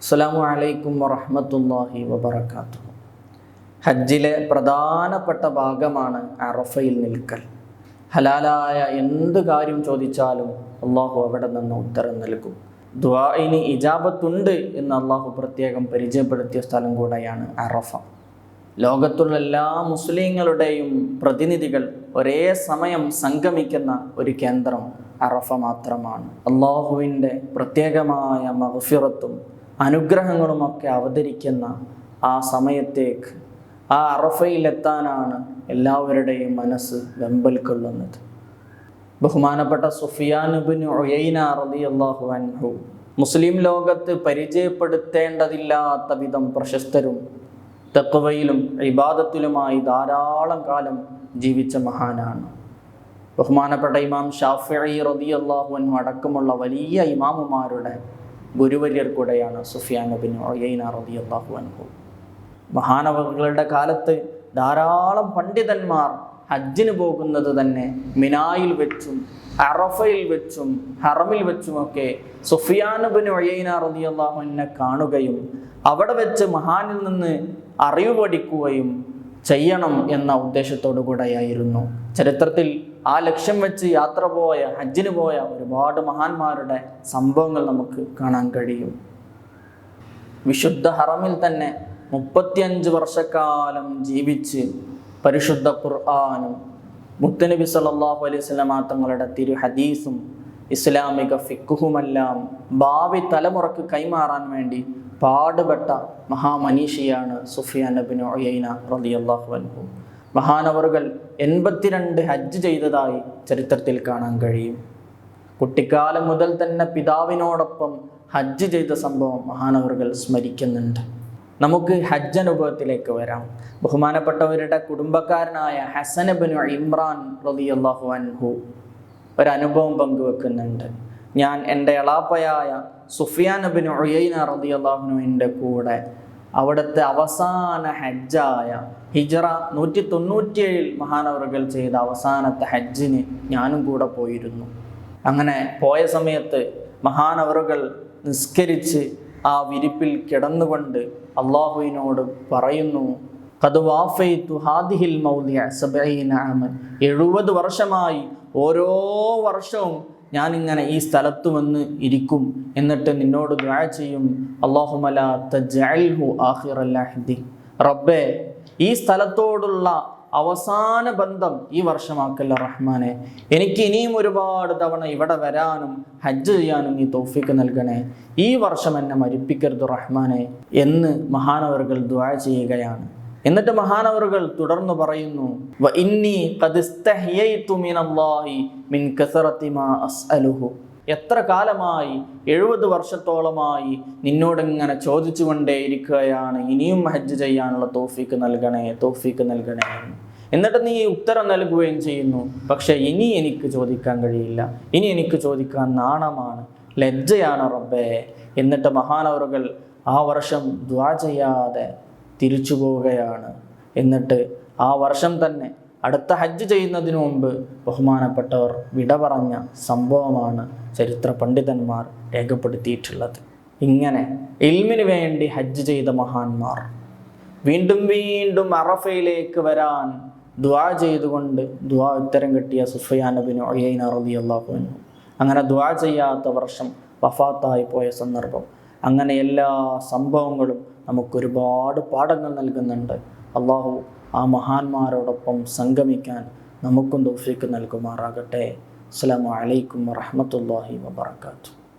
അസ്സലാമു അലൈക്കും വറഹ്മത്തുള്ളാഹി വബർക്കാത്തു ഹജ്ജിലെ പ്രധാനപ്പെട്ട ഭാഗമാണ് അറഫയിൽ നിൽക്കൽ. ഹലാലായ എന്ത് കാര്യം ചോദിച്ചാലും അള്ളാഹു അവിടെ നിന്ന് ഉത്തരം നൽകും. ദ്വാഇന് ഇജാബത്തുണ്ട് എന്ന് അള്ളാഹു പ്രത്യേകം പരിചയപ്പെടുത്തിയ സ്ഥലം കൂടെയാണ് അറഫ. ലോകത്തുള്ള എല്ലാ മുസ്ലിങ്ങളുടെയും പ്രതിനിധികൾ ഒരേ സമയം സംഗമിക്കുന്ന ഒരു കേന്ദ്രം അറഫ മാത്രമാണ്. അള്ളാഹുവിന്റെ പ്രത്യേകമായ മഹഫിറത്തും അനുഗ്രഹങ്ങളുമൊക്കെ അവതരിക്കുന്ന ആ സമയത്തേക്ക് ആ അറഫയിലെത്താനാണ് എല്ലാവരുടെയും മനസ്സ് വെമ്പൽ കൊള്ളുന്നത് ബഹുമാനപ്പെട്ട സുഫിയാനുബിൻ ഒയൈന റതി അള്ളാഹു അൻഹു മുസ്ലിം ലോകത്ത് പരിചയപ്പെടുത്തേണ്ടതില്ലാത്ത വിധം പ്രശസ്തരും തെക്കുവയിലും ഇബാദത്തിലുമായി ധാരാളം കാലം ജീവിച്ച മഹാനാണ്. ബഹുമാനപ്പെട്ട ഇമാം ഷാഫി റതി അള്ളാഹു അൻഹു അടക്കമുള്ള വലിയ ഇമാമുമാരുടെ ഗുരുവര്യർ കൂടെയാണ് സുഫിയാൻ ബിൻ ഒയൈന റബി അള്ളാഹു അൻഹു. മഹാനവകളുടെ കാലത്ത് ധാരാളം പണ്ഡിതന്മാർ ഹജ്ജിന് പോകുന്നത് തന്നെ മിനായിൽ വെച്ചും അറഫയിൽ വെച്ചും ഹറമിൽ വെച്ചുമൊക്കെ സുഫിയാനുബിന് ഒയ്യന റതിയല്ലാഹുവിനെ കാണുകയും അവിടെ വെച്ച് മഹാനിൽ നിന്ന് അറിവ് പഠിക്കുകയും ചെയ്യണം എന്ന ഉദ്ദേശത്തോടു കൂടെയായിരുന്നു ചരിത്രത്തിൽ ആ ലക്ഷ്യം വെച്ച് യാത്ര പോയ ഹജ്ജിന് പോയ ഒരുപാട് മഹാന്മാരുടെ സംഭവങ്ങൾ നമുക്ക് കാണാൻ കഴിയും. വിശുദ്ധ ഹറമിൽ തന്നെ മുപ്പത്തിയഞ്ച് വർഷക്കാലം ജീവിച്ച് പരിശുദ്ധ ഖുർആാനും മുത്തനബി സല്ലാഹു അലൈഹി സ്വലമാ തങ്ങളുടെ തിരു ഹദീസും ഇസ്ലാമിക ഫിക്കുഹുമെല്ലാം ഭാവി തലമുറയ്ക്ക് കൈമാറാൻ വേണ്ടി പാടുപെട്ട മഹാമനീഷിയാണ് സുഫിയാൻ നബിൻ ഒയ്യന റളിയല്ലാഹു അൻഹു. മഹാനവറുകൾ എൺപത്തിരണ്ട് ഹജ്ജ് ചെയ്തതായി ചരിത്രത്തിൽ കാണാൻ കഴിയും. കുട്ടിക്കാലം മുതൽ തന്നെ പിതാവിനോടൊപ്പം ഹജ്ജ് ചെയ്ത സംഭവം മഹാനവറുകൾ സ്മരിക്കുന്നുണ്ട്. നമുക്ക് ഹജ്ജ് അനുഭവത്തിലേക്ക് വരാം. ബഹുമാനപ്പെട്ടവരുടെ കുടുംബക്കാരനായ ഹസനബിൻ ഇമ്രാൻ റളിയല്ലാഹു അൻഹു ഒരനുഭവം പങ്കുവെക്കുന്നുണ്ട്. ഞാൻ എന്റെ എളാപ്പയായ സുഫിയാൻ ബിൻ റബി അള്ളാഹുനുവിന്റെ കൂടെ അവിടുത്തെ അവസാന ഹജ്ജായ ഹിജറ നൂറ്റി തൊണ്ണൂറ്റിയേഴിൽ മഹാനവറുകൾ ചെയ്ത അവസാനത്തെ ഹജ്ജിന് ഞാനും കൂടെ പോയിരുന്നു. അങ്ങനെ പോയ സമയത്ത് മഹാനവറുകൾ നിസ്കരിച്ച് ആ വിരിപ്പിൽ കിടന്നുകൊണ്ട് അള്ളാഹുവിനോട് പറയുന്നു എഴുപത് വർഷമായി ഓരോ വർഷവും ഞാനിങ്ങനെ ഈ സ്ഥലത്ത് വന്ന് ഇരിക്കും. എന്നിട്ട് നിന്നോട് ദ്വാ ചെയ്യും അള്ളാഹുമല തജ്അൽഹു ആഹിറല്ലാഹിദ്ദി റബ്ബേ ഈ സ്ഥലത്തോടുള്ള അവസാന ബന്ധം ഈ വർഷമാക്കല്ല റഹ്മാനെ. എനിക്ക് ഇനിയും ഒരുപാട് തവണ ഇവിടെ വരാനും ഹജ്ജ് ചെയ്യാനും നീ തോഫിക്ക് നൽകണേ. ഈ വർഷം എന്നെ മരിപ്പിക്കരുത് റഹ്മാനെ എന്ന് മഹാനവറുകൾ ദ്വാ ചെയ്യുകയാണ്. എന്നിട്ട് മഹാനവറുകൾ തുടർന്ന് പറയുന്നു "വ ഇന്നി ഖദ് ഇസ്തഹ്യയ്തു മിനല്ലാഹി മിൻ കസറത്തി മാ അസ്അലുഹു. എത്ര കാലമായി എഴുപത് വർഷത്തോളമായി നിന്നോടിങ്ങനെ ചോദിച്ചു കൊണ്ടേയിരിക്കുകയാണ് ഇനിയും ഹജ്ജ് ചെയ്യാനുള്ള തോഫീക്ക് നൽകണേ തോഫീക്ക് നൽകണേ എന്നിട്ട് നീ ഉത്തരം നൽകുകയും ചെയ്യുന്നു പക്ഷെ ഇനി എനിക്ക് ചോദിക്കാൻ കഴിയില്ല. ഇനി എനിക്ക് ചോദിക്കാൻ നാണമാണ്. ലജ്ജയാണ് റബ്ബേ. എന്നിട്ട് മഹാനവറുകൾ ആ വർഷം ദ്വാ ചെയ്യാതെ തിരിച്ചു പോവുകയാണ്. എന്നിട്ട് ആ വർഷം തന്നെ അടുത്ത ഹജ്ജ് ചെയ്യുന്നതിന് മുമ്പ് ബഹുമാനപ്പെട്ടവർ വിട പറഞ്ഞ സംഭവമാണ് ചരിത്ര പണ്ഡിതന്മാർ രേഖപ്പെടുത്തിയിട്ടുള്ളത്. ഇങ്ങനെ ഇൽമിന് വേണ്ടി ഹജ്ജ് ചെയ്ത മഹാന്മാർ വീണ്ടും വീണ്ടും അറഫയിലേക്ക് വരാൻ ദ്വാ ചെയ്തുകൊണ്ട് ദ്വാ ഉത്തരം കിട്ടിയ സുഫയാനബിന് ഒയ്യൈന റബി അള്ളാഹുവിനു അങ്ങനെ ദ്വാ ചെയ്യാത്ത വർഷം വഫാത്തായി പോയ സന്ദർഭം. അങ്ങനെ എല്ലാ സംഭവങ്ങളും നമുക്കൊരുപാട് പാഠങ്ങൾ നൽകുന്നുണ്ട്. അള്ളാഹു ആ മഹാന്മാരോടൊപ്പം സംഗമിക്കാൻ നമുക്കും തൗഫീക്ക് നൽകുമാറാകട്ടെ. അസ്സാം വലൈക്കും വറഹമത്തല്ലാഹി വബർക്കാത്തു